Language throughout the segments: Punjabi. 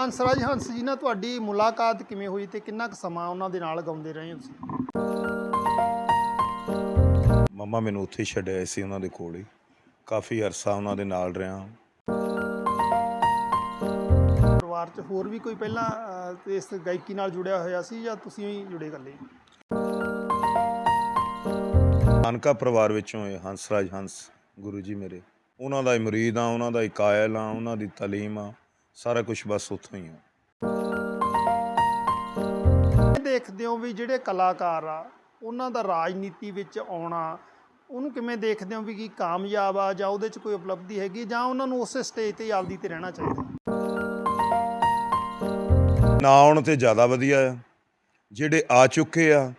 ਹੰਸਰਾਜ ਹੰਸ ਜੀ ਨਾਲ ਤੁਹਾਡੀ ਮੁਲਾਕਾਤ ਕਿਵੇਂ ਹੋਈ ਤੇ ਕਿੰਨਾ ਕੁ ਸਮਾਂ ਉਹਨਾਂ ਦੇ ਨਾਲ ਗਾਉਂਦੇ ਰਹੇ ਹੋ ਤੁਸੀਂ? ਮੰਮਾ ਮੈਨੂੰ ਉੱਥੇ ਹੀ ਛੱਡਿਆ ਸੀ ਉਹਨਾਂ ਦੇ ਕੋਲ ਹੀ। ਕਾਫੀ ਅਰਸਾ ਉਹਨਾਂ ਦੇ ਨਾਲ ਰਿਹਾ। ਪਰਿਵਾਰ 'ਚ ਹੋਰ ਵੀ ਕੋਈ ਪਹਿਲਾਂ ਅਹ, ਤੇ ਇਸ ਗਾਇਕੀ ਨਾਲ ਜੁੜਿਆ ਹੋਇਆ ਸੀ ਜਾਂ ਤੁਸੀਂ ਹੀ ਜੁੜੇ ਇਕੱਲੇ? ਨਾਨਕਾ ਪਰਿਵਾਰ ਵਿੱਚੋਂ ਇਹ ਹੰਸਰਾਜ ਹੰਸ ਗੁਰੂ ਜੀ ਮੇਰੇ। ਉਹਨਾਂ ਦਾ ਹੀ ਮੁਰੀਦ ਆ ਉਹਨਾਂ ਦਾ ਹੀ ਕਾਇਲ ਆ ਉਹਨਾਂ ਦੀ ਤਾਲੀਮ ਆ। ਸਾਰਾ ਕੁਝ ਬਸ ਉੱਥੋਂ ਹੀ ਆ। ਇਹ ਦੇਖਦੇ ਹੋ ਵੀ ਜਿਹੜੇ ਕਲਾਕਾਰ ਆ ਉਹਨਾਂ ਦਾ ਰਾਜਨੀਤੀ ਵਿੱਚ ਆਉਣਾ ਉਹਨੂੰ ਕਿਵੇਂ ਦੇਖਦੇ ਹੋ ਵੀ ਕੀ ਕਾਮਯਾਬ ਆ ਜਾਂ ਉਹਦੇ 'ਚ ਕੋਈ ਉਪਲਬਧੀ ਹੈਗੀ ਜਾਂ ਉਹਨਾਂ ਨੂੰ ਉਸੇ ਸਟੇਜ ਤੇ ਆਪਦੀ ਤੇ ਰਹਿਣਾ ਚਾਹੀਦਾ? ਨਾ ਆਉਣ ਤੇ ਜ਼ਿਆਦਾ ਵਧੀਆ ਆ। ਜਿਹੜੇ ਆ ਚੁੱਕੇ ਆ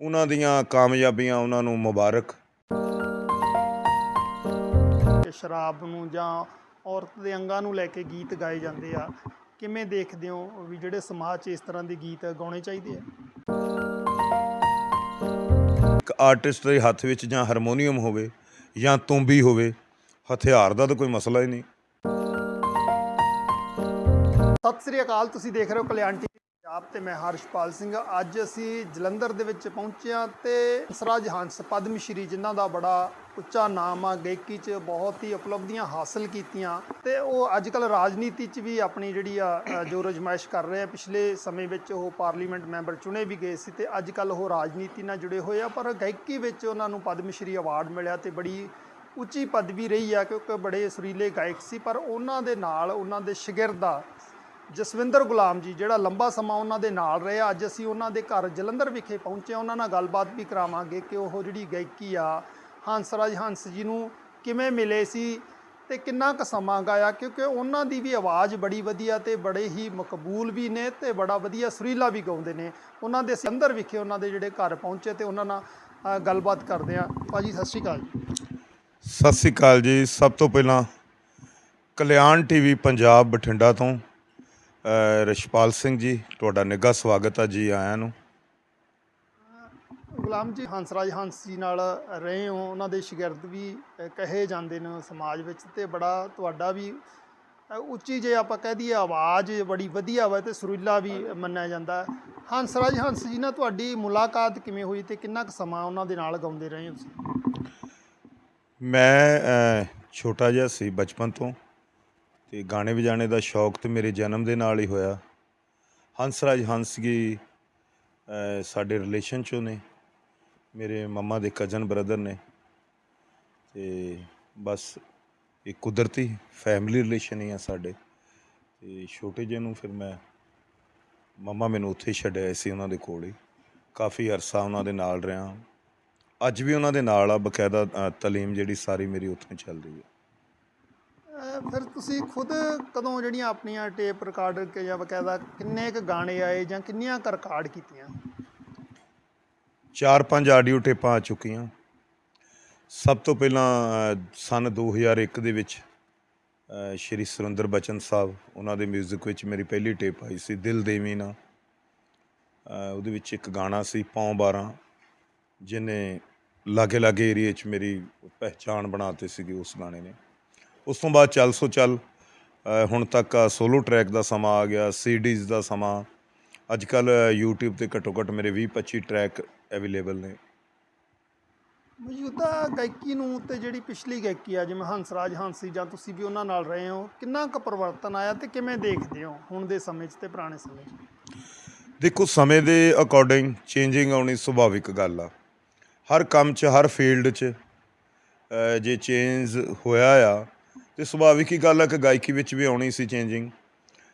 ਉਹਨਾਂ ਦੀਆਂ ਕਾਮਯਾਬੀਆਂ ਉਹਨਾਂ ਨੂੰ ਮੁਬਾਰਕ। ਸ਼ਰਾਬ ਨੂੰ ਜਾਂ ਔਰਤ ਦੇ ਅੰਗਾਂ ਨੂੰ ਲੈ ਕੇ ਗੀਤ ਗਾਏ ਜਾਂਦੇ ਆ। ਕਿਵੇਂ ਦੇਖਦੇ ਹੋ ਵੀ ਜਿਹੜੇ ਸਮਾਜ 'ਚ ਇਸ ਤਰ੍ਹਾਂ ਦੇ ਗੀਤ ਗਾਉਣੇ ਚਾਹੀਦੇ ਆ? ਇੱਕ ਆਰਟਿਸਟ ਦੇ ਹੱਥ ਵਿੱਚ ਜਾਂ ਹਾਰਮੋਨੀਅਮ ਹੋਵੇ ਜਾਂ ਤੁੰਬੀ ਹੋਵੇ ਹਥਿਆਰ ਦਾ ਤਾਂ ਕੋਈ ਮਸਲਾ ਹੀ ਨਹੀਂ। ਸਤਿ ਸ੍ਰੀ ਅਕਾਲ ਤੁਸੀਂ ਦੇਖ ਰਹੇ ਹੋ ਕਲਿਆਣ ਟੀਵੀ ਪੰਜਾਬ ਤੇ ਮੈਂ ਹਰਸ਼ਪਾਲ ਸਿੰਘ। ਅੱਜ ਅਸੀਂ ਜਲੰਧਰ ਦੇ ਵਿੱਚ ਪਹੁੰਚੇ ਹਾਂ ਤੇ ਹੰਸਰਾਜ ਹੰਸ ਪਦਮ ਸ਼੍ਰੀ ਜਿਨ੍ਹਾਂ ਦਾ ਬੜਾ ਉੱਚਾ ਨਾਮ ਆ, ਗਾਇਕੀ 'ਚ ਬਹੁਤ ਹੀ ਉਪਲਬਧੀਆਂ ਹਾਸਲ ਕੀਤੀਆਂ। ਤੇ ਉਹ ਅੱਜ ਕੱਲ ਰਾਜਨੀਤੀ 'ਚ ਵੀ ਆਪਣੀ ਜਿਹੜੀ ਆ ਜੋ ਰਜਮਾਇਸ਼ ਕਰ ਰਹੇ ਆ, ਪਿਛਲੇ ਸਮੇਂ ਵਿੱਚ ਉਹ ਪਾਰਲੀਮੈਂਟ ਮੈਂਬਰ ਚੁਣੇ ਵੀ ਗਏ ਸੀ ਤੇ ਅੱਜ ਕੱਲ ਉਹ ਰਾਜਨੀਤੀ ਨਾਲ ਜੁੜੇ ਹੋਏ ਆ, ਪਰ ਗਾਇਕੀ ਵਿੱਚ ਉਹਨਾਂ ਨੂੰ ਪਦਮ ਸ਼੍ਰੀ ਅਵਾਰਡ ਮਿਲਿਆ ਤੇ ਬੜੀ ਉੱਚੀ ਪਦਵੀ ਰਹੀ ਆ, ਕਿਉਂਕਿ ਬੜੇ ਸੁਰੀਲੇ ਗਾਇਕ ਸੀ, ਪਰ ਉਹਨਾਂ ਦੇ ਨਾਲ, ਉਹਨਾਂ ਦੇ ਸ਼ਾਗਿਰਦ ਆ ਜਸਵਿੰਦਰ ਗੁਲਾਮ ਜੀ, ਜਿਹੜਾ ਲੰਬਾ ਸਮਾਂ ਉਹਨਾਂ ਦੇ ਨਾਲ ਰਿਹਾ, ਅੱਜ ਅਸੀਂ ਉਹਨਾਂ ਦੇ ਘਰ ਜਲੰਧਰ ਵਿਖੇ ਪਹੁੰਚੇ ਉਹਨਾਂ ਨਾਲ ਗੱਲਬਾਤ ਵੀ ਕਰਾਵਾਂਗੇ ਕਿ ਉਹ ਜਿਹੜੀ ਗਾਇਕੀ ਆ ਹੰਸਰਾਜ ਹੰਸ ਜੀ ਨੂੰ ਕਿਵੇਂ ਮਿਲੇ ਸੀ ਤੇ ਕਿੰਨਾ ਕੁ ਸਮਾਂ ਗਾਇਆ? ਕਿਉਂਕਿ ਉਹਨਾਂ ਦੀ ਵੀ ਆਵਾਜ਼ ਬੜੀ ਵਧੀਆ ਤੇ ਬੜੇ ਹੀ ਮਕਬੂਲ ਵੀ ਨੇ ਤੇ ਬੜਾ ਵਧੀਆ ਸੁਰੀਲਾ ਵੀ ਗਾਉਂਦੇ ਨੇ। ਉਹਨਾਂ ਦੇ ਸੰਦਰ ਵਿਖੇ ਉਹਨਾਂ ਦੇ ਜਿਹੜੇ ਘਰ ਪਹੁੰਚੇ ਤੇ ਉਹਨਾਂ ਨਾਲ ਗੱਲਬਾਤ ਕਰਦੇ ਆ ਭਾਜੀ ਸਤਿ ਸ਼੍ਰੀ ਅਕਾਲ ਜੀ। ਸਤਿ ਸ੍ਰੀ ਅਕਾਲ ਜੀ। ਸਭ ਤੋਂ ਪਹਿਲਾਂ ਕਲਿਆਣ ਟੀਵੀ ਪੰਜਾਬ ਬਠਿੰਡਾ ਤੋਂ ਅ, ਰਛਪਾਲ ਸਿੰਘ ਜੀ ਤੁਹਾਡਾ ਨਿੱਘਾ ਸਵਾਗਤ ਹੈ ਜੀ ਆਇਆਂ ਨੂੰ। ਗੁਲਾਮ ਜੀ ਹੰਸਰਾਜ ਹੰਸ ਜੀ ਨਾਲ ਰਹੇ ਹੋ, ਉਹਨਾਂ ਦੇ ਸ਼ਾਗਿਰਦ ਵੀ ਕਹੇ ਜਾਂਦੇ ਨੇ ਸਮਾਜ ਵਿੱਚ ਤੇ ਬੜਾ ਤੁਹਾਡਾ ਵੀ ਉੱਚੀ ਜੇ ਆਪਾਂ ਕਹਿ ਦਈਏ ਆਵਾਜ਼ ਬੜੀ ਵਧੀਆ ਵਾ ਤੇ ਸੁਰੀਲਾ ਵੀ ਮੰਨਿਆ ਜਾਂਦਾ। ਹੰਸਰਾਜ ਹੰਸ ਜੀ ਨਾਲ ਤੁਹਾਡੀ ਮੁਲਾਕਾਤ ਕਿਵੇਂ ਹੋਈ ਤੇ ਕਿੰਨਾ ਕੁ ਸਮਾਂ ਉਹਨਾਂ ਦੇ ਨਾਲ ਗਾਉਂਦੇ ਰਹੇ ਹੋ ਤੁਸੀਂ? ਮੈਂ ਛੋਟਾ ਜਿਹਾ ਸੀ ਬਚਪਨ ਤੋਂ ਤੇ ਗਾਣੇ ਵਜਾਣੇ ਦਾ ਸ਼ੌਕ ਤੇ ਮੇਰੇ ਜਨਮ ਦੇ ਨਾਲ ਹੀ ਹੋਇਆ। ਹੰਸਰਾਜ ਹੰਸ ਜੀ ਸਾਡੇ ਰਿਲੇਸ਼ਨ ਚੋਂ ਨੇ। ਮੇਰੇ ਮੰਮਾ ਦੇ ਕਜ਼ਨ ਬ੍ਰਦਰ ਨੇ ਤੇ ਬਸ ਇਹ ਕੁਦਰਤੀ ਫੈਮਿਲੀ ਰਿਲੇਸ਼ਨ ਹੀ ਆ ਸਾਡੇ। ਤੇ ਛੋਟੇ ਜਿਹੇ ਨੂੰ ਫਿਰ ਮੈਂ ਮੰਮਾ ਮੈਨੂੰ ਉੱਥੇ ਛੱਡਿਆ ਸੀ ਉਹਨਾਂ ਦੇ ਕੋਲ ਹੀ। ਕਾਫੀ ਅਰਸਾ ਉਹਨਾਂ ਦੇ ਨਾਲ ਰਿਹਾ। ਅੱਜ ਵੀ ਉਹਨਾਂ ਦੇ ਨਾਲ ਆ ਬਕਾਇਦਾ ਅ, ਜਿਹੜੀ ਸਾਰੀ ਮੇਰੀ ਉੱਥੇ ਚੱਲ ਰਹੀ ਹੈ ਫਿਰ ਤੁਸੀਂ ਖੁਦ ਕਦੋਂ ਜਿਹੜੀਆਂ ਆਪਣੀਆਂ ਟੇਪ ਰਿਕਾਰਡ ਜਾਂ ਬਕਾਇਦਾ ਕਿੰਨੇ ਕੁ ਗਾਣੇ ਆਏ ਜਾਂ ਕਿੰਨੀਆਂ ਕੁ ਰਿਕਾਰਡ ਕੀਤੀਆਂ? ਚਾਰ ਪੰਜ ਆਡੀਓ ਟੇਪਾਂ ਆ ਚੁੱਕੀਆਂ। ਸਭ ਤੋਂ ਪਹਿਲਾਂ ਅ, ਸੰਨ 2001 ਦੇ ਵਿੱਚ ਸ਼੍ਰੀ ਸੁਰਿੰਦਰ ਬਚਨ ਸਾਹਿਬ ਉਹਨਾਂ ਦੇ 뮤직 ਵਿੱਚ ਮੇਰੀ ਪਹਿਲੀ ਟੇਪ ਆਈ ਸੀ ਦਿਲ ਦੇਵੀ ਨਾ। ਉਹਦੇ ਵਿੱਚ ਇੱਕ ਗਾਣਾ ਸੀ ਪੌਂ 12 ਜਿਹਨੇ ਲਾਗੇ ਲਾਗੇ ਏਰੀਏ 'ਚ ਮੇਰੀ ਪਹਿਚਾਣ ਬਣਾਤੀ ਸੀਗੀ ਉਸ ਗਾਣੇ ਨੇ। ਉਸ ਤੋਂ ਬਾਅਦ ਚੱਲ ਸੋ ਚੱਲ ਹੁਣ ਤੱਕ ਸੋਲੋ ਟਰੈਕ ਦਾ ਸਮਾਂ ਆ ਗਿਆ ਸੀਡੀਜ਼ ਦਾ ਸਮਾਂ। ਅੱਜ ਕੱਲ YouTube ਤੇ ਘੱਟੋ ਘੱਟ ਮੇਰੇ 20 25 ਟਰੈਕ ਅਵੇਲੇਬਲ ਨੇ। ਮੌਜੂਦਾ ਗਾਇਕੀ ਨੂੰ ਤੇ ਜਿਹੜੀ ਪਿਛਲੀ ਗਾਇਕੀ ਆ ਜਿਵੇਂ ਹੰਸਰਾਜ ਹੰਸੀ ਜਾਂ ਤੁਸੀਂ ਵੀ ਉਹਨਾਂ ਨਾਲ ਰਹੇ ਹੋ ਕਿੰਨਾ ਕੁ ਪਰਿਵਰਤਨ ਆਇਆ ਤੇ ਕਿਵੇਂ ਦੇਖਦੇ ਹੋ ਹੁਣ ਦੇ ਸਮੇਂ 'ਚ ਤੇ ਪੁਰਾਣੇ ਸਮੇਂ 'ਚ? ਦੇਖੋ ਸਮੇਂ ਦੇ ਅਕੋਰਡਿੰਗ ਚੇਂਜਿੰਗ ਆਉਣੀ ਸੁਭਾਵਿਕ ਗੱਲ ਆ। ਹਰ ਕੰਮ 'ਚ ਹਰ ਫੀਲਡ 'ਚ ਜੇ ਚੇਂਜ ਹੋਇਆ ਆ ਤੇ ਸੁਭਾਵਿਕ ਹੀ ਗੱਲ ਆ ਕਿ ਗਾਇਕੀ ਵਿੱਚ ਵੀ ਆਉਣੀ ਸੀ ਚੇਂਜਿੰਗ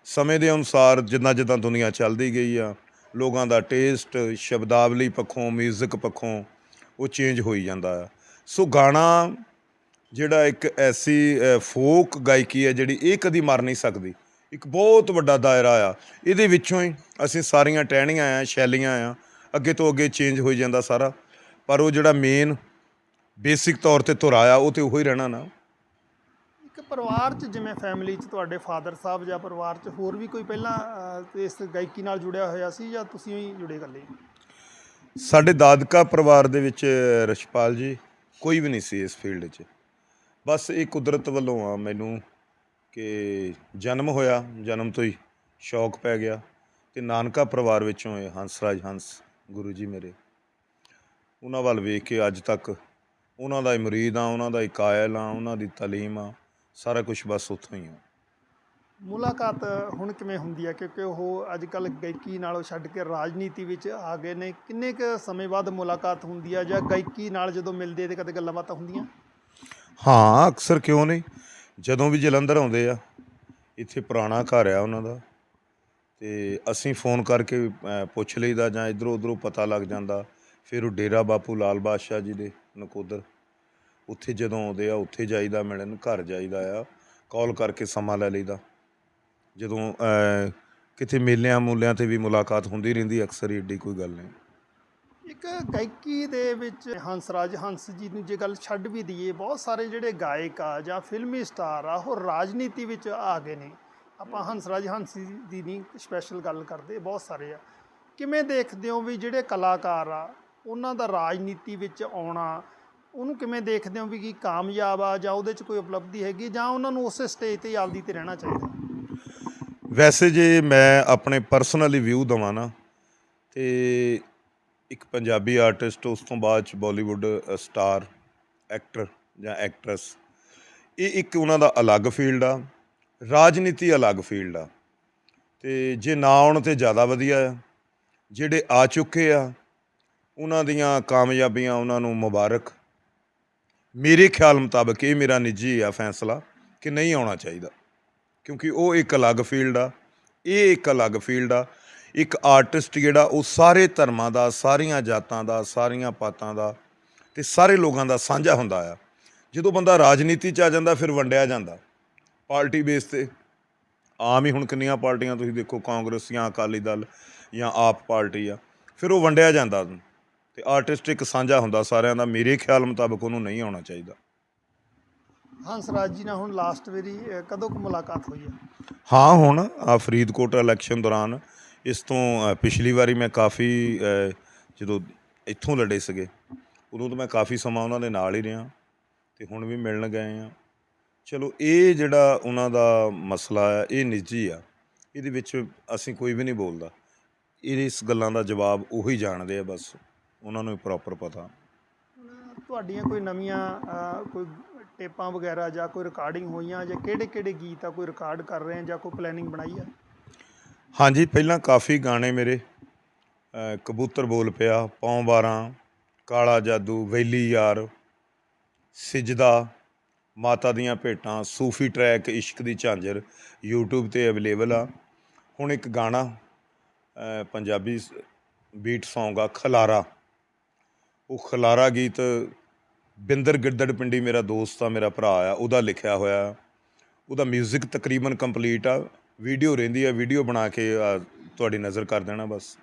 ਸਮੇਂ ਦੇ ਅਨੁਸਾਰ ਜਿੱਦਾਂ ਜਿੱਦਾਂ ਦੁਨੀਆ ਚੱਲਦੀ ਗਈ ਆ ਲੋਕਾਂ ਦਾ ਟੇਸਟ, ਸ਼ਬਦਾਵਲੀ ਪੱਖੋਂ ਮਿਊਜ਼ਿਕ ਪੱਖੋਂ ਉਹ ਚੇਂਜ ਹੋਈ ਜਾਂਦਾ ਆ। ਸੋ ਗਾਣਾ ਜਿਹੜਾ ਇੱਕ ਐਸੀ ਫੋਕ ਗਾਇਕੀ ਹੈ ਜਿਹੜੀ ਇਹ ਕਦੀ ਮਰ ਨਹੀਂ ਸਕਦੀ। ਇੱਕ ਬਹੁਤ ਵੱਡਾ ਦਾਇਰਾ ਆ। ਇਹਦੇ ਵਿੱਚੋਂ ਹੀ ਅਸੀਂ ਸਾਰੀਆਂ ਟਹਿਣੀਆਂ ਆ, ਸ਼ੈਲੀਆਂ ਆ, ਅੱਗੇ ਤੋਂ ਅੱਗੇ ਚੇਂਜ ਹੋਈ ਜਾਂਦਾ ਸਾਰਾ। ਪਰ ਉਹ ਜਿਹੜਾ ਮੇਨ ਬੇਸਿਕ ਤੌਰ ਤੇ ਧੁਰਾ ਆ, ਉਹ ਤੇ ਉਹੀ ਰਹਿਣਾ ਨਾ। ਪਰਿਵਾਰ 'ਚ ਜਿਵੇਂ ਫੈਮਿਲੀ 'ਚ ਤੁਹਾਡੇ ਫਾਦਰ ਸਾਹਿਬ ਜਾਂ ਪਰਿਵਾਰ 'ਚ ਹੋਰ ਵੀ ਕੋਈ ਪਹਿਲਾਂ ਅ, ਇਸ ਗਾਇਕੀ ਨਾਲ ਜੁੜਿਆ ਹੋਇਆ ਸੀ ਜਾਂ ਤੁਸੀਂ ਹੀ ਜੁੜੇ ਇਕੱਲੇ ਸਾਡੇ ਦਾਦਕਾ ਪਰਿਵਾਰ ਦੇ ਵਿੱਚ ਰਛਪਾਲ ਜੀ ਕੋਈ ਵੀ ਨਹੀਂ ਸੀ ਇਸ ਫੀਲਡ 'ਚ। ਬਸ ਇਹ ਕੁਦਰਤ ਵੱਲੋਂ ਆ ਮੈਨੂੰ ਕਿ ਜਨਮ ਹੋਇਆ ਜਨਮ ਤੋਂ ਹੀ ਸ਼ੌਕ ਪੈ ਗਿਆ ਤੇ ਨਾਨਕਾ ਪਰਿਵਾਰ ਵਿੱਚੋਂ ਇਹ ਹੰਸਰਾਜ ਹੰਸ ਗੁਰੂ ਜੀ ਮੇਰੇ। ਉਹਨਾਂ ਵੱਲ ਵੇਖ ਕੇ ਅੱਜ ਤੱਕ ਉਹਨਾਂ ਦਾ ਹੀ ਮੁਰੀਦ ਆ ਉਹਨਾਂ ਦਾ ਹੀ ਕਾਇਲ ਆ ਉਹਨਾਂ ਦੀ ਤਾਲੀਮ ਆ ਸਾਰਾ ਕੁਝ ਬਸ ਉੱਥੋਂ ਹੀ ਆ। ਮੁਲਾਕਾਤ ਹੁਣ ਕਿਵੇਂ ਹੁੰਦੀ ਹੈ ਕਿਉਂਕਿ ਉਹ ਅੱਜ ਕੱਲ ਗਾਇਕੀ ਨਾਲੋਂ ਛੱਡ ਕੇ ਰਾਜਨੀਤੀ ਵਿੱਚ ਆ ਗਏ ਨੇ। ਕਿੰਨੇ ਕੁ ਸਮੇਂ ਬਾਅਦ ਮੁਲਾਕਾਤ ਹੁੰਦੀ ਹੈ ਜਾਂ ਗਾਇਕੀ ਨਾਲ ਜਦੋਂ ਮਿਲਦੇ ਤੇ ਕਦੇ ਗੱਲਾਂ ਬਾਤਾਂ ਹੁੰਦੀਆਂ? ਹਾਂ ਅਕਸਰ ਕਿਉਂ ਨਹੀਂ? ਜਦੋਂ ਵੀ ਜਲੰਧਰ ਆਉਂਦੇ ਆ ਇੱਥੇ ਪੁਰਾਣਾ ਘਰ ਆ ਉਹਨਾਂ ਦਾ। ਤੇ ਅਸੀਂ ਫੋਨ ਕਰਕੇ ਪੁੱਛ ਲਈਦਾ ਜਾਂ ਇਧਰੋਂ ਉਧਰੋਂ ਪਤਾ ਲੱਗ ਜਾਂਦਾ। ਫਿਰ ਉਹ ਡੇਰਾ ਬਾਪੂ ਲਾਲ ਬਾਦਸ਼ਾਹ ਜੀ ਦੇ ਨਕੋਦਰ। ਉੱਥੇ ਜਦੋਂ ਆਉਂਦੇ ਆ, ਉੱਥੇ ਜਾਈਦਾ ਮਿਲਣ ਘਰ ਜਾਈਦਾ ਆ ਕਾਲ ਕਰਕੇ ਸਮਾਂ ਲੈ ਲਈਦਾ। ਜਦੋਂ ਕਿਤੇ ਮੇਲਿਆਂ ਮੂਲਿਆਂ ਤੇ ਵੀ ਮੁਲਾਕਾਤ ਹੁੰਦੀ ਰਹਿੰਦੀ, ਅਕਸਰ ਹੀ ਏਡੀ ਕੋਈ ਗੱਲ ਨਹੀਂ। ਇੱਕ ਗਾਇਕੀ ਦੇ ਵਿੱਚ ਹੰਸਰਾਜ ਹੰਸ ਜੀ ਨੂੰ ਜੇ ਗੱਲ ਛੱਡ ਵੀ ਦਈਏ, ਬਹੁਤ ਸਾਰੇ ਜਿਹੜੇ ਗਾਇਕ ਆ ਜਾਂ ਫਿਲਮੀ ਸਟਾਰ ਆ, ਉਹ ਰਾਜਨੀਤੀ ਵਿੱਚ ਆ ਗਏ ਨੇ। ਆਪਾਂ ਹੰਸਰਾਜ ਹੰਸ ਜੀ ਦੀ ਨਹੀਂ ਸਪੈਸ਼ਲ ਗੱਲ ਕਰਦੇ, ਬਹੁਤ ਸਾਰੇ ਆ। ਕਿਵੇਂ ਦੇਖਦੇ ਹੋ ਵੀ ਜਿਹੜੇ ਕਲਾਕਾਰ ਆ, ਉਹਨਾਂ ਦਾ ਰਾਜਨੀਤੀ ਵਿੱਚ ਆਉਣਾ ਉਹਨੂੰ ਕਿਵੇਂ ਦੇਖਦੇ ਹੋ ਵੀ ਕੀ ਕਾਮਯਾਬ ਆ ਜਾਂ ਉਹਦੇ 'ਚ ਕੋਈ ਉਪਲਬਧੀ ਹੈਗੀ ਜਾਂ ਉਹਨਾਂ ਨੂੰ ਉਸੇ ਸਟੇਜ ਤੇ ਹੀ ਆਪਦੀ ਤੇ ਰਹਿਣਾ ਚਾਹੀਦਾ? ਵੈਸੇ ਜੇ ਮੈਂ ਆਪਣੇ ਪਰਸਨਲੀ ਵਿਊ ਦਵਾਂ ਨਾ, ਤੇ ਇੱਕ ਪੰਜਾਬੀ ਆਰਟਿਸਟ ਉਸ ਤੋਂ ਬਾਅਦ ਚ ਬਾਲੀਵੁੱਡ ਸਟਾਰ ਐਕਟਰ ਜਾਂ ਐਕਟਰੈਸ ਇਹ ਇੱਕ ਉਹਨਾਂ ਦਾ ਅਲੱਗ ਫੀਲਡ ਆ, ਰਾਜਨੀਤੀ ਅਲੱਗ ਫੀਲਡ ਆ, ਤੇ ਜੇ ਨਾ ਆਉਣ ਤੇ ਜ਼ਿਆਦਾ ਵਧੀਆ ਆ, ਜਿਹੜੇ ਆ ਚੁੱਕੇ ਆ, ਉਹਨਾਂ ਦੀਆਂ ਕਾਮਯਾਬੀਆਂ ਉਹਨਾਂ ਨੂੰ ਮੁਬਾਰਕ ਮੇਰੇ ਖਿਆਲ ਮੁਤਾਬਕ ਇਹ ਮੇਰਾ ਨਿੱਜੀ ਆ ਫੈਸਲਾ ਕਿ ਨਹੀਂ ਆਉਣਾ ਚਾਹੀਦਾ। ਕਿਉਂਕਿ ਉਹ ਇੱਕ ਅਲੱਗ ਫੀਲਡ ਆ, ਇਹ ਇੱਕ ਅਲੱਗ ਫੀਲਡ ਆ। ਇੱਕ ਆਰਟਿਸਟ ਜਿਹੜਾ ਉਹ ਸਾਰੇ ਧਰਮਾਂ ਦਾ, ਸਾਰੀਆਂ ਜਾਤਾਂ ਦਾ, ਸਾਰੀਆਂ ਪਾਤਾਂ ਦਾ ਤੇ ਸਾਰੇ ਲੋਕਾਂ ਦਾ ਸਾਂਝਾ ਹੁੰਦਾ ਆ। ਜਦੋਂ ਬੰਦਾ ਰਾਜਨੀਤੀ 'ਚ ਆ ਜਾਂਦਾ, ਫਿਰ ਵੰਡਿਆ ਜਾਂਦਾ। ਪਾਰਟੀ ਬੇਸ ਤੇ ਆਮ ਹੀ ਹੁਣ ਕਿੰਨੀਆਂ ਪਾਰਟੀਆਂ ਤੁਸੀਂ ਦੇਖੋ, ਕਾਂਗਰਸ ਜਾਂ ਅਕਾਲੀ ਦਲ ਜਾਂ ਆਪ ਪਾਰਟੀ ਆ, ਫਿਰ ਉਹ ਵੰਡਿਆ ਜਾਂਦਾ ਤੇ ਆਰਟਿਸਟ ਇੱਕ ਸਾਂਝਾ ਹੁੰਦਾ ਸਾਰਿਆਂ ਦਾ ਮੇਰੇ ਖਿਆਲ ਮੁਤਾਬਕ ਉਹਨੂੰ ਨਹੀਂ ਆਉਣਾ ਚਾਹੀਦਾ। ਹੰਸਰਾਜ ਜੀ ਨਾਲ ਹੁਣ ਲਾਸਟ ਵਾਰੀ ਅਹ, ਕਦੋਂ ਕੁ ਮੁਲਾਕਾਤ ਹੋਈ ਹੈ? ਹਾਂ ਹੁਣ ਆ ਫਰੀਦਕੋਟ ਇਲੈਕਸ਼ਨ ਦੌਰਾਨ ਇਸ ਤੋਂ ਅ, ਪਿਛਲੀ ਵਾਰੀ ਮੈਂ ਕਾਫੀ ਅ, ਜਦੋਂ ਇੱਥੋਂ ਲੜੇ ਸੀਗੇ ਉਦੋਂ ਤੋਂ ਮੈਂ ਕਾਫੀ ਸਮਾਂ ਉਹਨਾਂ ਦੇ ਨਾਲ ਹੀ ਰਿਹਾ ਤੇ ਹੁਣ ਵੀ ਮਿਲਣ ਗਏ ਆ ਚਲੋ ਇਹ ਜਿਹੜਾ ਉਹਨਾਂ ਦਾ ਮਸਲਾ ਹੈ ਇਹ ਨਿੱਜੀ ਆ ਇਹਦੇ ਵਿੱਚ ਅਸੀਂ ਕੋਈ ਵੀ ਨਹੀਂ ਬੋਲਦਾ। ਇਹ ਇਸ ਗੱਲਾਂ ਦਾ ਜਵਾਬ ਉਹੀ ਜਾਣਦੇ ਆ ਬਸ। ਉਹਨਾਂ ਨੂੰ ਪ੍ਰੋਪਰ ਪਤਾ। ਤੁਹਾਡੀਆਂ ਕੋਈ ਨਵੀਆਂ ਕੋਈ ਟੇਪਾਂ ਵਗੈਰਾ ਜਾਂ ਕੋਈ ਰਿਕਾਰਡਿੰਗ ਹੋਈਆਂ ਜਾਂ ਕਿਹੜੇ ਕਿਹੜੇ ਗੀਤ ਆ ਕੋਈ ਰਿਕਾਰਡ ਕਰ ਰਹੇ ਆ ਜਾਂ ਕੋਈ ਪਲੈਨਿੰਗ ਬਣਾਈ ਆ? ਹਾਂਜੀ ਪਹਿਲਾਂ ਕਾਫੀ ਗਾਣੇ ਮੇਰੇ ਅ, ਕਬੂਤਰ ਬੋਲ ਪਿਆ ਪੌਂ 12 ਕਾਲਾ ਜਾਦੂ ਵੈਲੀ ਯਾਰ ਸਿਜਦਾ ਮਾਤਾ ਦੀਆਂ ਭੇਟਾਂ ਸੂਫੀ ਟਰੈਕ ਇਸ਼ਕ ਦੀ ਝਾਂਜਰ YouTube ਤੇ ਅਵੇਲੇਬਲ ਆ। ਹੁਣ ਇੱਕ ਗਾਣਾ ਅ, ਪੰਜਾਬੀ ਬੀਟ Song ਆ ਖਲਾਰਾ। ਉਹ ਖਲਾਰਾ ਗੀਤ, ਬਿੰਦਰ ਗਿੱਦੜ ਪਿੰਡੀ ਮੇਰਾ ਦੋਸਤ ਆ, ਮੇਰਾ ਭਰਾ ਆ, ਉਹਦਾ ਲਿਖਿਆ ਹੋਇਆ। ਉਹਦਾ 뮤직 ਤਕਰੀਬਨ ਕੰਪਲੀਟ ਆ। ਵੀਡੀਓ ਰਹਿੰਦੀ ਆ ਵੀਡੀਓ ਬਣਾ ਕੇ ਤੁਹਾਡੀ ਨਜ਼ਰ ਕਰ ਦੇਣਾ ਬਸ।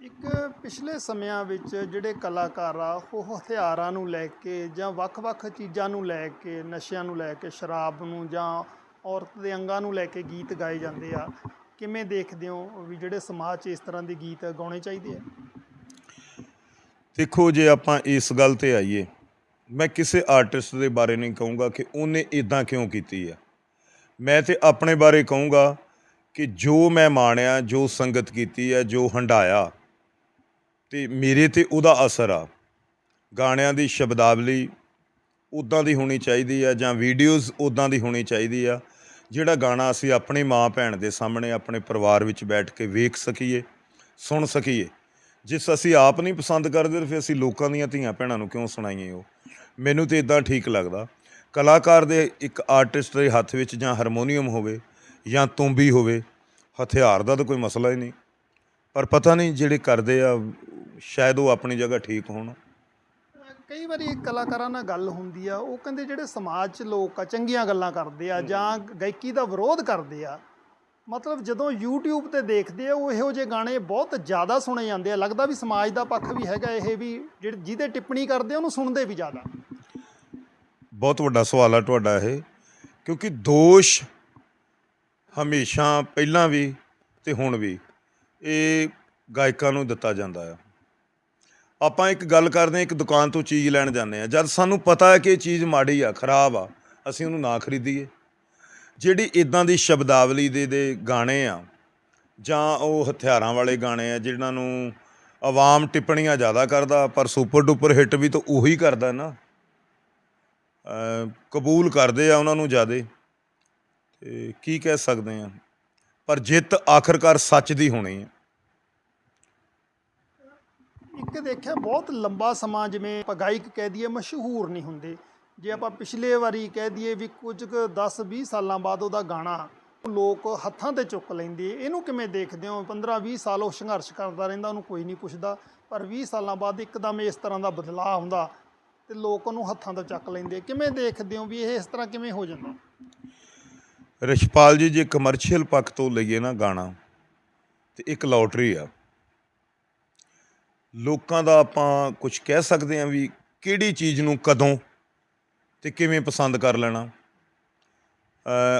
ਇੱਕ ਪਿਛਲੇ ਸਮਿਆਂ ਵਿੱਚ ਜਿਹੜੇ ਕਲਾਕਾਰ ਆ, ਉਹ ਹਥਿਆਰਾਂ ਨੂੰ ਲੈ ਕੇ ਜਾਂ ਵੱਖ-ਵੱਖ ਚੀਜ਼ਾਂ ਨੂੰ ਲੈ ਕੇ, ਨਸ਼ਿਆਂ ਨੂੰ ਲੈ ਕੇ, ਸ਼ਰਾਬ ਨੂੰ ਜਾਂ ਔਰਤ ਦੇ ਅੰਗਾਂ ਨੂੰ ਲੈ ਕੇ ਗੀਤ ਗਾਏ ਜਾਂਦੇ ਆ। ਕਿਵੇਂ ਦੇਖਦੇ ਹੋ ਵੀ ਜਿਹੜੇ ਸਮਾਜ 'ਚ ਇਸ ਤਰ੍ਹਾਂ ਦੇ ਗੀਤ ਗਾਉਣੇ ਚਾਹੀਦੇ ਆ? ਦੇਖੋ ਜੇ ਆਪਾਂ ਇਸ ਗੱਲ ਤੇ ਆਈਏ, ਮੈਂ ਕਿਸੇ ਆਰਟਿਸਟ ਦੇ ਬਾਰੇ ਨਹੀਂ ਕਹੂੰਗਾ ਕਿ ਉਹਨੇ ਇਦਾਂ ਕਿਉਂ ਕੀਤੀ ਆ। ਮੈਂ ਤੇ ਆਪਣੇ ਬਾਰੇ ਕਹੂੰਗਾ ਕਿ ਜੋ ਮੈਂ ਮਾਣਿਆ, ਜੋ ਸੰਗਤ ਕੀਤੀ ਆ, ਜੋ ਹੰਡਾਇਆ ਤੇ ਮੇਰੇ ਤੇ ਉਹਦਾ ਅਸਰ ਆ। ਗਾਣਿਆਂ ਦੀ ਸ਼ਬਦਾਵਲੀ ਉਦਾਂ ਦੀ ਹੋਣੀ ਚਾਹੀਦੀ ਆ ਜਾਂ ਵੀਡੀਓਜ਼ ਉਦਾਂ ਦੀ ਹੋਣੀ ਚਾਹੀਦੀ ਆ, ਜਿਹੜਾ ਗਾਣਾ ਅਸੀਂ ਆਪਣੀ ਮਾਂ ਭੈਣ ਦੇ ਸਾਹਮਣੇ ਆਪਣੇ ਪਰਿਵਾਰ ਵਿੱਚ ਬੈਠ ਕੇ ਵੇਖ ਸਕੀਏ, ਸੁਣ ਸਕੀਏ। ਜਿਸ ਅਸੀਂ ਆਪ ਨਹੀਂ ਪਸੰਦ ਕਰਦੇ ਤਾਂ ਫਿਰ ਅਸੀਂ ਲੋਕਾਂ ਦੀਆਂ ਧੀਆਂ ਭੈਣਾਂ ਨੂੰ ਕਿਉਂ ਸੁਣਾਈਏ ਉਹ? ਮੈਨੂੰ ਤੇ ਇਦਾਂ ਠੀਕ ਲੱਗਦਾ। ਕਲਾਕਾਰ ਦੇ ਇੱਕ ਆਰਟਿਸਟ ਦੇ ਹੱਥ ਵਿੱਚ ਜਾਂ ਹਾਰਮੋਨੀਅਮ ਹੋਵੇ ਜਾਂ ਤੂੰਬੀ ਹੋਵੇ, ਹਥਿਆਰ ਦਾ ਤਾਂ ਕੋਈ ਮਸਲਾ ਹੀ ਨਹੀਂ। ਪਰ ਪਤਾ ਨਹੀਂ ਜਿਹੜੇ ਕਰਦੇ ਆ, ਸ਼ਾਇਦ ਉਹ ਆਪਣੀ ਜਗ੍ਹਾ ਠੀਕ ਹੋਣ। ਕਈ ਵਾਰੀ ਕਲਾਕਾਰਾਂ ਨਾਲ ਗੱਲ ਹੁੰਦੀ ਆ, ਉਹ ਕਹਿੰਦੇ ਜਿਹੜੇ ਸਮਾਜ 'ਚ ਲੋਕ ਆ, ਚੰਗੀਆਂ ਗੱਲਾਂ ਕਰਦੇ ਆ ਜਾਂ ਗਾਇਕੀ ਦਾ ਵਿਰੋਧ ਕਰਦੇ ਆ ਮਤਲਬ ਜਦੋਂ YouTube ਤੇ ਦੇਖਦੇ ਆ, ਉਹ ਇਹੋ ਜਿਹੇ ਗਾਣੇ ਬਹੁਤ ਜ਼ਿਆਦਾ ਸੁਣੇ ਜਾਂਦੇ ਆ। ਲੱਗਦਾ ਵੀ ਸਮਾਜ ਦਾ ਪੱਖ ਵੀ ਹੈਗਾ, ਇਹ ਵੀ ਜਿਹੜੇ ਜਿਹਦੇ ਟਿੱਪਣੀ ਕਰਦੇ ਉਹਨੂੰ ਸੁਣਦੇ ਵੀ ਜ਼ਿਆਦਾ। ਬਹੁਤ ਵੱਡਾ ਸਵਾਲ ਆ ਤੁਹਾਡਾ ਇਹ, ਕਿਉਂਕਿ ਦੋਸ਼ ਹਮੇਸ਼ਾ ਪਹਿਲਾਂ ਵੀ ਤੇ ਹੁਣ ਵੀ ਇਹ ਗਾਇਕਾਂ ਨੂੰ ਦਿੱਤਾ ਜਾਂਦਾ ਆ। ਆਪਾਂ ਇੱਕ ਗੱਲ ਕਰਦੇ ਹਾਂ, ਇੱਕ ਦੁਕਾਨ ਤੋਂ ਚੀਜ਼ ਲੈਣ ਜਾਂਦੇ ਆ ਜਦ ਸਾਨੂੰ ਪਤਾ ਹੈ ਕਿ ਇਹ ਚੀਜ਼ ਮਾੜੀ ਆ, ਖਰਾਬ ਆ, ਅਸੀਂ ਉਹਨੂੰ ਨਾ ਖਰੀਦੀਏ। ਜਿਹੜੀ ਇਦਾਂ ਦੀ ਸ਼ਬਦਾਵਲੀ ਦੇ ਦੇ ਗਾਣੇ ਆ, ਜਾਂ ਉਹ ਹਥਿਆਰਾਂ ਵਾਲੇ ਗਾਣੇ ਆ, ਜਿਨ੍ਹਾਂ ਨੂੰ ਆਵਾਮ ਟਿੱਪਣੀਆਂ ਜ਼ਿਆਦਾ ਕਰਦਾ, ਪਰ ਸੁਪਰ ਡੁਪਰ ਹਿੱਟ ਵੀ ਤਾਂ ਉਹੀ ਕਰਦਾ ਨਾ। ਕਬੂਲ ਕਰਦੇ ਆ ਉਹਨਾਂ ਨੂੰ ਜ਼ਿਆਦੇ। ਤੇ ਕੀ ਕਹਿ ਸਕਦੇ ਆ? ਪਰ ਜਿੱਤ ਆਖਰਕਾਰ ਸੱਚ ਦੀ ਹੋਣੀ ਹੈ ਇੱਕ ਦੇਖਿਆ, ਬਹੁਤ ਲੰਬਾ ਸਮਾਂ ਜਿਵੇਂ ਆਪਾਂ ਗਾਇਕ ਕਹਿ ਦਈਏ, ਮਸ਼ਹੂਰ ਨਹੀਂ ਹੁੰਦੇ। ਜੇ ਆਪਾਂ ਪਿਛਲੇ ਵਾਰੀ ਕਹਿ ਦਈਏ ਵੀ ਕੁਝ ਕੁ 10 20 ਸਾਲਾਂ ਬਾਅਦ ਉਹਦਾ ਗਾਣਾ ਲੋਕ ਹੱਥਾਂ ਤੇ ਚੁੱਕ ਲੈਂਦੇ ਇਹਨੂੰ ਕਿਵੇਂ ਦੇਖਦੇ ਹੋ? 15 20 ਸਾਲ ਉਹ ਸੰਘਰਸ਼ ਕਰਦਾ ਰਹਿੰਦਾ, ਉਹਨੂੰ ਕੋਈ ਨਹੀਂ ਪੁੱਛਦਾ। ਪਰ 20 ਸਾਲਾਂ ਬਾਅਦ ਇੱਕਦਮ ਇਸ ਤਰ੍ਹਾਂ ਦਾ ਬਦਲਾਅ ਹੁੰਦਾ ਤੇ ਲੋਕ ਉਹਨੂੰ ਹੱਥਾਂ ਤੋਂ ਚੱਕ ਲੈਂਦੇ ਕਿਵੇਂ ਦੇਖਦੇ ਹੋ ਵੀ ਇਹ ਇਸ ਤਰ੍ਹਾਂ ਕਿਵੇਂ ਹੋ ਜਾਂਦਾ? ਰਿਸ਼ਪਾਲ ਜੀ, ਜੇ ਕਮਰਸ਼ੀਅਲ ਪੱਖ ਤੋਂ ਲਈਏ ਨਾ ਗਾਣਾ, ਤੇ ਇੱਕ ਲੋਟਰੀ ਆ। ਲੋਕਾਂ ਦਾ ਆਪਾਂ ਕੁਝ ਕਹਿ ਸਕਦੇ ਆ ਵੀ ਕਿਹੜੀ ਚੀਜ਼ ਨੂੰ ਕਦੋਂ ਤੇ ਕਿਵੇਂ ਪਸੰਦ ਕਰ ਲੈਣਾ?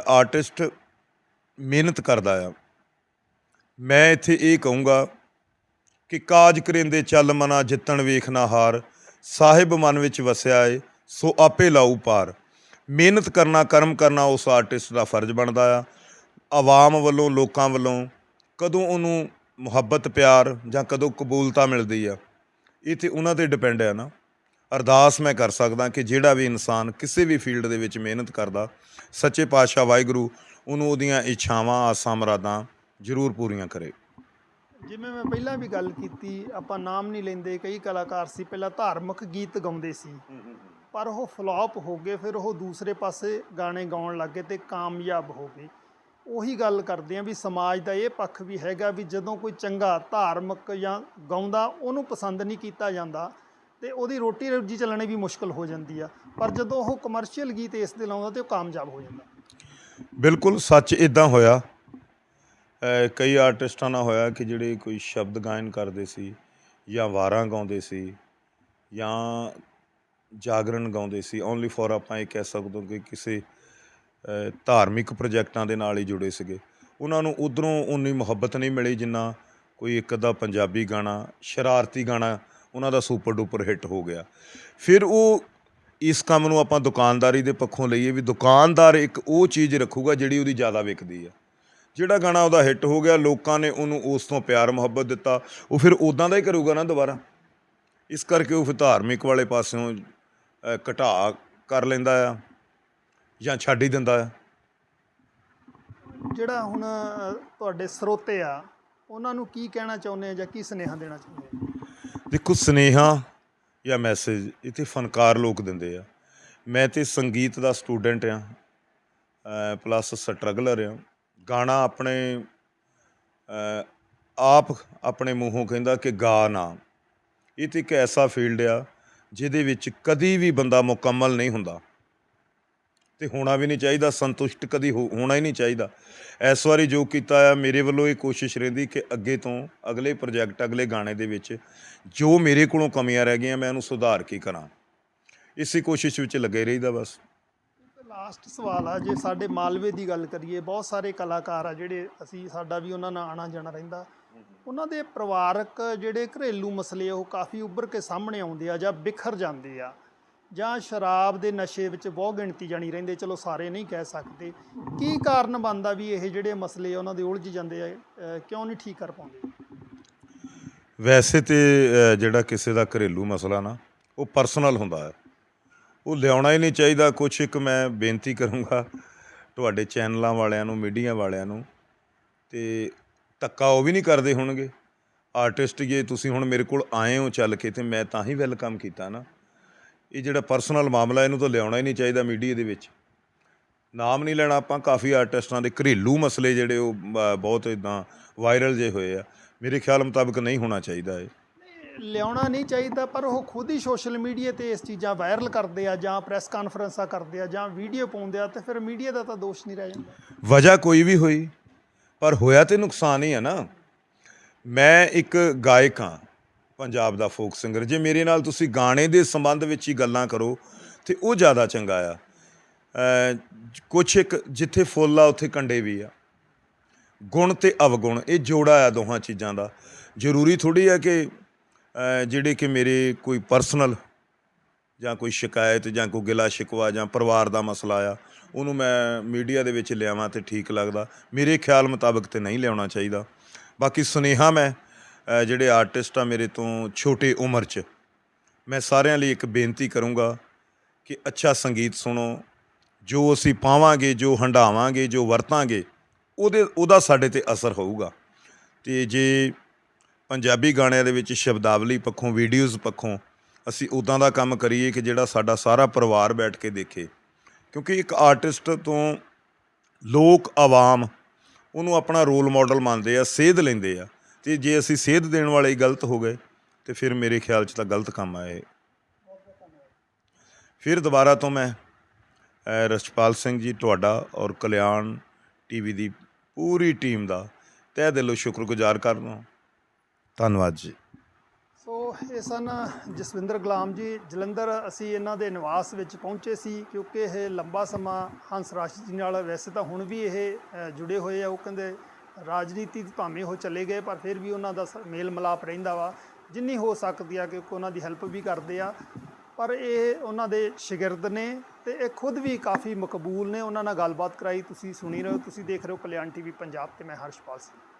ਆਰਟਿਸਟ ਮਿਹਨਤ ਕਰਦਾ ਆ। ਮੈਂ ਇੱਥੇ ਇਹ ਕਹੂੰਗਾ ਕਿ ਕਾਜ ਕਰੇਂਦੇ ਚੱਲ ਮਨਾ ਜਿੱਤਣ ਵੇਖਣਾ ਹਾਰ, ਸਾਹਿਬ ਮਨ ਵਿੱਚ ਵਸਿਆ ਏ, ਸੋ ਆਪੇ ਲਾਊ ਪਾਰ। ਮਿਹਨਤ ਕਰਨਾ, ਕਰਮ ਕਰਨਾ ਉਸ ਆਰਟਿਸਟ ਦਾ ਫਰਜ਼ ਬਣਦਾ ਆ। ਆਵਾਮ ਵੱਲੋਂ, ਲੋਕਾਂ ਵੱਲੋਂ ਕਦੋਂ ਉਹਨੂੰ ਮੁਹੱਬਤ, ਪਿਆਰ ਜਾਂ ਕਦੋਂ ਕਬੂਲਤਾ ਮਿਲਦੀ ਆ, ਇਹ ਤੇ ਉਹਨਾਂ ਤੇ ਡਿਪੈਂਡ ਆ ਨਾ। ਅਰਦਾਸ ਮੈਂ ਕਰ ਸਕਦਾ ਕਿ ਜਿਹੜਾ ਵੀ ਇਨਸਾਨ ਕਿਸੇ ਵੀ ਫੀਲਡ ਦੇ ਵਿੱਚ ਮਿਹਨਤ ਕਰਦਾ ਸੱਚੇ ਪਾਤਸ਼ਾਹ ਵਾਹਿਗੁਰੂ ਉਹਨੂੰ ਉਹਦੀਆਂ ਇੱਛਾਵਾਂ ਆਸਾਂ ਮੁਰਾਦਾਂ ਜ਼ਰੂਰ ਪੂਰੀਆਂ ਕਰੇ। ਜਿਵੇਂ ਮੈਂ ਪਹਿਲਾਂ ਵੀ ਗੱਲ ਕੀਤੀ ਆਪਾਂ ਨਾਮ ਨਹੀਂ ਲੈਂਦੇ ਕਈ ਕਲਾਕਾਰ ਸੀ ਪਹਿਲਾਂ ਧਾਰਮਿਕ ਗੀਤ ਗਾਉਂਦੇ ਸੀ। ਪਰ ਉਹ ਫਲॉप ਹੋ ਗਏ ਫਿਰ ਉਹ ਦੂਸਰੇ ਪਾਸੇ ਗਾਣੇ ਗਾਉਣ ਲੱਗੇ ਤੇ ਕਾਮਯਾਬ ਹੋ ਗਏ। ਉਹੀ ਗੱਲ ਕਰਦੇ ਆ ਵੀ ਸਮਾਜ ਦਾ ਇਹ ਪੱਖ ਵੀ ਹੈਗਾ ਵੀ ਜਦੋਂ ਕੋਈ ਚੰਗਾ ਧਾਰਮਿਕ ਜਾਂ ਗਾਉਂਦਾ ਉਹਨੂੰ ਪਸੰਦ ਨਹੀਂ ਕੀਤਾ ਜਾਂਦਾ। ਤੇ ਉਹਦੀ ਰੋਟੀ ਰੋਜੀ ਚੱਲਣੀ ਵੀ ਮੁਸ਼ਕਲ ਹੋ ਜਾਂਦੀ ਆ। ਪਰ ਜਦੋਂ ਉਹ ਕਮਰਸ਼ੀਅਲ ਗੀਤ ਇਸ ਦੇ ਲਾਉਂਦਾ ਤੇ ਉਹ ਕਾਮਯਾਬ ਹੋ ਜਾਂਦਾ। ਬਿਲਕੁਲ ਸੱਚ ਇਦਾਂ ਹੋਇਆ। ਕਈ ਆਰਟਿਸਟਾਂ ਨਾਲ ਹੋਇਆ ਕਿ ਜਿਹੜੇ ਕੋਈ ਸ਼ਬਦ ਗਾਇਨ ਕਰਦੇ ਸੀ ਜਾਂ ਵਾਰਾਂ ਗਾਉਂਦੇ ਸੀ ਜਾਂ ਜਾਗਰਣ ਗਾਉਂਦੇ ਸੀ। ਓਨਲੀ ਫॉर ਆਪਾਂ ਇਹ ਕਹਿ ਸਕਦੇ ਕਿ ਕਿਸੇ ਧਾਰਮਿਕ ਪ੍ਰੋਜੈਕਟਾਂ ਦੇ ਨਾਲ ਹੀ ਜੁੜੇ ਸੀਗੇ। ਉਹਨਾਂ ਨੂੰ ਉਧਰੋਂ ਉਨੀ ਮੁਹੱਬਤ ਨਹੀਂ ਮਿਲੀ ਜਿੰਨਾ ਕੋਈ ਇੱਕ ਅੱਧਾ ਪੰਜਾਬੀ ਗਾਣਾ, ਸ਼ਰਾਰਤੀ ਗਾਣਾ ਉਹਨਾਂ ਦਾ ਸੁਪਰ ਡੂਪਰ ਹਿੱਟ ਹੋ ਗਿਆ। ਫਿਰ ਉਹ ਇਸ ਕੰਮ ਨੂੰ ਆਪਾਂ ਦੁਕਾਨਦਾਰੀ ਦੇ ਪੱਖੋਂ ਲਈਏ ਵੀ ਦੁਕਾਨਦਾਰ ਇੱਕ ਉਹ ਚੀਜ਼ ਰੱਖੂਗਾ ਜਿਹੜੀ ਉਹਦੀ ਜ਼ਿਆਦਾ ਵਿਕਦੀ ਆ। ਜਿਹੜਾ ਗਾਣਾ ਉਹਦਾ ਹਿੱਟ ਹੋ ਗਿਆ, ਲੋਕਾਂ ਨੇ ਉਹਨੂੰ ਉਸ ਤੋਂ ਪਿਆਰ, ਮੁਹੱਬਤ ਦਿੱਤਾ, ਉਹ ਫਿਰ ਉਦਾਂ ਦਾ ਹੀ ਕਰੂਗਾ ਨਾ ਦੁਬਾਰਾ। ਇਸ ਕਰਕੇ ਉਹ ਫਿਰ ਧਾਰਮਿਕ ਵਾਲੇ ਪਾਸਿਓਂ ਘਟਾ ਕਰ ਲੈਂਦਾ ਆ ਜਾਂ ਛੱਡ ਹੀ ਦਿੰਦਾ ਆ। ਜਿਹੜਾ ਹੁਣ ਤੁਹਾਡੇ ਸਰੋਤੇ ਆ, ਉਹਨਾਂ ਨੂੰ ਕੀ ਕਹਿਣਾ ਚਾਹੁੰਦੇ ਆ ਜਾਂ ਕੀ ਸੁਨੇਹਾ ਦੇਣਾ ਚਾਹੁੰਦੇ ਆ? ਦੇਖੋ ਸੁਨੇਹਾ ਜਾਂ ਮੈਸੇਜ ਇੱਥੇ ਫਨਕਾਰ ਲੋਕ ਦਿੰਦੇ ਆ। ਮੈਂ ਤੇ ਸੰਗੀਤ ਦਾ ਸਟੂਡੈਂਟ ਆ ਪਲੱਸ ਸਟਰਗਲਰ ਆ। ਗਾਣਾ ਆਪਣੇ ਆਪ ਆਪਣੇ ਮੂੰਹੋਂ ਕਹਿੰਦਾ ਕਿ ਗਾ ਨਾ। ਇਹ ਤੇ ਇੱਕ ਐਸਾ ਫੀਲਡ ਆ ਜਿਹਦੇ ਵਿੱਚ ਕਦੀ ਵੀ ਬੰਦਾ ਮੁਕੰਮਲ ਨਹੀਂ ਹੁੰਦਾ। ਤੇ ਹੋਣਾ ਵੀ ਨਹੀਂ ਚਾਹੀਦਾ ਸੰਤੁਸ਼ਟ ਕਦੀ ਹੋ- ਹੋਣਾ ਹੀ ਨਹੀਂ ਚਾਹੀਦਾ। ਇਸ ਵਾਰੀ ਜੋ ਕੀਤਾ ਆ ਮੇਰੇ ਵੱਲੋਂ ਇਹ ਕੋਸ਼ਿਸ਼ ਰਹਿੰਦੀ ਕਿ ਅੱਗੇ ਤੋਂ ਅਗਲੇ ਪ੍ਰੋਜੈਕਟ ਅਗਲੇ ਗਾਣੇ ਦੇ ਵਿੱਚ ਜੋ ਮੇਰੇ ਕੋਲੋਂ ਕਮੀਆਂ ਰਹਿ ਗਈਆਂ ਮੈਂ ਉਹਨੂੰ ਸੁਧਾਰ ਕੇ ਕਰਾਂ। ਇਸੇ ਕੋਸ਼ਿਸ਼ ਵਿੱਚ ਲੱਗੇ ਰਹੀਦਾ ਬਸ। ਲਾਸਟ ਸਵਾਲ ਆ ਜੇ ਸਾਡੇ ਮਾਲਵੇ ਦੀ ਗੱਲ ਕਰੀਏ ਬਹੁਤ ਸਾਰੇ ਕਲਾਕਾਰ ਆ ਜਿਹੜੇ ਅਸੀਂ ਸਾਡਾ ਵੀ ਉਹਨਾਂ ਨਾਲ ਆਣਾ ਜਾਣਾ ਰਹਿੰਦਾ। ਉਹਨਾਂ ਦੇ ਪਰਿਵਾਰਕ ਜਿਹੜੇ ਘਰੇਲੂ ਮਸਲੇ ਆ, ਉਹ ਕਾਫੀ ਉੱਭਰ ਕੇ ਸਾਹਮਣੇ ਆਉਂਦੇ ਆ ਜਾਂ ਬਿਖਰ ਜਾਂਦੇ ਆ। ਜਾਂ ਸ਼ਰਾਬ ਦੇ ਨਸ਼ੇ ਵਿੱਚ ਬਹੁਤ ਗਿਣਤੀ ਜਾਣੀ ਰਹਿੰਦੇ, ਚਲੋ ਸਾਰੇ ਨਹੀਂ ਕਹਿ ਸਕਦੇ। ਕੀ ਕਾਰਨ ਬਣਦਾ ਵੀ ਇਹ ਜਿਹੜੇ ਮਸਲੇ ਉਹਨਾਂ ਦੇ ਉਲਝ ਜਾਂਦੇ ਆ ਕਿਉਂ ਨਹੀਂ ਠੀਕ ਕਰ ਪਾਉਂਦੇ? ਵੈਸੇ ਤੇ ਜਿਹੜਾ ਕਿਸੇ ਦਾ ਘਰੇਲੂ ਮਸਲਾ ਨਾ, ਉਹ ਪਰਸਨਲ ਹੁੰਦਾ ਹੈ। ਉਹ ਲਿਆਉਣਾ ਹੀ ਨਹੀਂ ਚਾਹੀਦਾ, ਕੁਛ ਇੱਕ ਮੈਂ ਬੇਨਤੀ ਕਰੂੰਗਾ ਤੁਹਾਡੇ ਚੈਨਲਾਂ ਵਾਲਿਆਂ ਨੂੰ, ਮੀਡੀਆ ਵਾਲਿਆਂ ਨੂੰ, ਤੇ ਧੱਕਾ ਉਹ ਵੀ ਨਹੀਂ ਕਰਦੇ ਹੋਣਗੇ। ਆਰਟਿਸਟ ਜੇ ਤੁਸੀਂ ਹੁਣ ਮੇਰੇ ਕੋਲ ਆਏ ਹੋ ਚੱਲ ਕੇ, ਤੇ ਮੈਂ ਤਾਂ ਹੀ ਵੈਲਕਮ ਕੀਤਾ ਨਾ। ਇਹ ਜਿਹੜਾ ਪਰਸਨਲ ਮਾਮਲਾ ਇਹਨੂੰ ਤਾਂ ਲਿਆਉਣਾ ਹੀ ਨਹੀਂ ਚਾਹੀਦਾ ਮੀਡੀਆ ਦੇ ਵਿੱਚ। ਨਾਮ ਨਹੀਂ ਲੈਣਾ ਆਪਾਂ ਕਾਫੀ ਆਰਟਿਸਟਾਂ ਦੇ ਘਰੇਲੂ ਮਸਲੇ ਜਿਹੜੇ ਉਹ ਬਹੁਤ ਇਦਾਂ ਵਾਇਰਲ ਜੇ ਹੋਏ ਆ। ਮੇਰੇ ਖਿਆਲ ਮੁਤਾਬਕ ਨਹੀਂ ਹੋਣਾ ਚਾਹੀਦਾ ਇਹ। ਲਿਆਉਣਾ ਨਹੀਂ ਚਾਹੀਦਾ ਪਰ ਉਹ ਖੁਦ ਹੀ ਸੋਸ਼ਲ ਮੀਡੀਆ ਤੇ ਇਸ ਚੀਜ਼ਾਂ ਵਾਇਰਲ ਕਰਦੇ ਆ ਜਾਂ ਪ੍ਰੈਸ ਕਾਨਫਰੰਸਾਂ ਕਰਦੇ ਆ ਜਾਂ ਵੀਡੀਓ ਪਾਉਂਦੇ ਆ ਤੇ ਫਿਰ ਮੀਡੀਆ ਦਾ ਤਾਂ ਦੋਸ਼ ਨਹੀਂ ਰਹਿ ਜਾਂਦਾ। ਵਜ੍ਹਾ ਕੋਈ ਵੀ ਹੋਈ ਪਰ ਹੋਇਆ ਤੇ ਨੁਕਸਾਨ ਹੀ ਆ ਨਾ। ਮੈਂ ਇੱਕ ਗਾਇਕ ਹਾਂ। ਪੰਜਾਬ ਦਾ ਫੋਕ ਸਿੰਗਰ, ਜੇ ਮੇਰੇ ਨਾਲ ਤੁਸੀਂ ਗਾਣੇ ਦੇ ਸੰਬੰਧ ਵਿੱਚ ਹੀ ਗੱਲਾਂ ਕਰੋ, ਤੇ ਉਹ ਜ਼ਿਆਦਾ ਚੰਗਾ ਆ। ਕੁਛ ਇੱਕ ਜਿੱਥੇ ਫੁੱਲ ਆ, ਉੱਥੇ ਕੰਡੇ ਵੀ ਆ। ਗੁਣ ਤੇ ਅਵਗੁਣ, ਇਹ ਜੋੜਾ ਆ ਦੋਹਾਂ ਚੀਜ਼ਾਂ ਦਾ। ਜ਼ਰੂਰੀ ਥੋੜੀ ਆ ਕਿ ਜਿਹੜੇ ਕਿ ਮੇਰੇ ਕੋਈ ਪਰਸਨਲ ਜਾਂ ਕੋਈ ਸ਼ਿਕਾਇਤ ਜਾਂ ਕੋਈ ਗਿਲਾ ਸ਼ਿਕਵਾ ਜਾਂ ਪਰਿਵਾਰ ਦਾ ਮਸਲਾ ਆ, ਉਹਨੂੰ ਮੈਂ ਮੀਡੀਆ ਦੇ ਵਿੱਚ ਲਿਆਵਾਂ ਤੇ ਠੀਕ ਲੱਗਦਾ। ਮੇਰੇ ਖਿਆਲ ਮੁਤਾਬਕ ਤੇ ਨਹੀਂ ਲਿਆਉਣਾ ਚਾਹੀਦਾ। ਬਾਕੀ ਸੁਨੇਹਾ ਮੈਂ ਜਿਹੜੇ ਆਰਟਿਸਟ ਆ ਮੇਰੇ ਤੋਂ ਛੋਟੇ ਉਮਰ 'ਚ, ਮੈਂ ਸਾਰਿਆਂ ਲਈ ਇੱਕ ਬੇਨਤੀ ਕਰੂੰਗਾ ਕਿ ਅੱਛਾ ਸੰਗੀਤ ਸੁਣੋ, ਜੋ ਅਸੀਂ ਪਾਵਾਂਗੇ, ਜੋ ਹੰਡਾਵਾਂਗੇ ਜੋ ਵਰਤਾਂਗੇ, ਉਹਦੇ, ਉਹਦਾ ਸਾਡੇ ਤੇ ਅਸਰ ਹੋਊਗਾ। ਤੇ ਜੇ ਪੰਜਾਬੀ ਗਾਣਿਆਂ ਦੇ ਵਿੱਚ ਸ਼ਬਦਾਵਲੀ ਪੱਖੋਂ, ਵੀਡੀਓਜ਼ ਪੱਖੋਂ ਅਸੀਂ ਉਦਾਂ ਦਾ ਕੰਮ ਕਰੀਏ ਕਿ ਜਿਹੜਾ ਸਾਡਾ ਸਾਰਾ ਪਰਿਵਾਰ ਬੈਠ ਕੇ ਦੇਖੇ, ਕਿਉਂਕਿ ਇੱਕ ਆਰਟਿਸਟ ਤੋਂ ਲੋਕ ਆਵਾਮ, ਉਹਨੂੰ ਆਪਣਾ ਰੋਲ ਮਾਡਲ ਮੰਨਦੇ ਆ, ਸੇਧ ਲੈਂਦੇ ਆ। ਤੇ ਜੇ ਅਸੀਂ ਸੇਧ ਦੇਣ ਵਾਲੇ ਹੀ ਗਲਤ ਹੋ ਗਏ ਤੇ ਫਿਰ ਮੇਰੇ ਖਿਆਲ 'ਚ ਤਾਂ ਗਲਤ ਕੰਮ ਆ ਇਹ। ਫਿਰ ਦੁਬਾਰਾ ਤੋਂ ਮੈਂ ਅ, ਰਸ਼ਪਾਲ ਸਿੰਘ ਜੀ ਤੁਹਾਡਾ ਔਰ ਕਲਿਆਣ ਟੀਵੀ ਦੀ ਪੂਰੀ ਟੀਮ ਦਾ ਤਹਿ ਦਿਲੋਂ ਸ਼ੁਕਰਗੁਜ਼ਾਰ ਕਰਦਾ ਧੰਨਵਾਦ ਜੀ। ਸੋ ਇਹ ਸਨ ਜਸਵਿੰਦਰ ਗੁਲਾਮ ਜੀ। ਜਲੰਧਰ ਅਸੀਂ ਇਹਨਾਂ ਦੇ ਨਿਵਾਸ ਵਿੱਚ ਪਹੁੰਚੇ ਸੀ ਕਿਉਂਕਿ ਇਹ ਲੰਬਾ ਸਮਾਂ ਹੰਸ ਰਾਜ ਜੀ ਨਾਲ ਵੈਸੇ ਤਾਂ ਹੁਣ ਵੀ ਇਹ ਜੁੜੇ ਹੋਏ ਆ। ਉਹ ਕਹਿੰਦੇ ਰਾਜਨੀਤੀ ਭਾਵੇਂ ਉਹ ਚਲੇ ਗਏ, ਪਰ ਫਿਰ ਵੀ ਉਹਨਾਂ ਦਾ ਸ- ਮੇਲ ਮਿਲਾਪ ਰਹਿੰਦਾ ਵਾ। ਜਿੰਨੀ ਹੋ ਸਕਦੀ ਆ ਕਿਉਂਕਿ ਉਹਨਾਂ ਦੀ ਹੈਲਪ ਵੀ ਕਰਦੇ ਆ। ਪਰ ਇਹ ਉਹਨਾਂ ਦੇ ਸ਼ਾਗਿਰਦ ਨੇ ਤੇ ਇਹ ਖੁਦ ਵੀ ਕਾਫੀ ਮਕਬੂਲ ਨੇ। ਉਹਨਾਂ ਨਾਲ ਗੱਲਬਾਤ ਕਰਾਈ, ਤੁਸੀਂ ਸੁਣੀ ਰਹੇ ਹੋ, ਤੁਸੀਂ ਦੇਖ ਰਹੇ ਹੋ ਕਲਿਆਣ ਟੀਵੀ ਪੰਜਾਬ ਤੇ ਮੈਂ ਹਰਸ਼ਪਾਲ ਸਿੰਘ।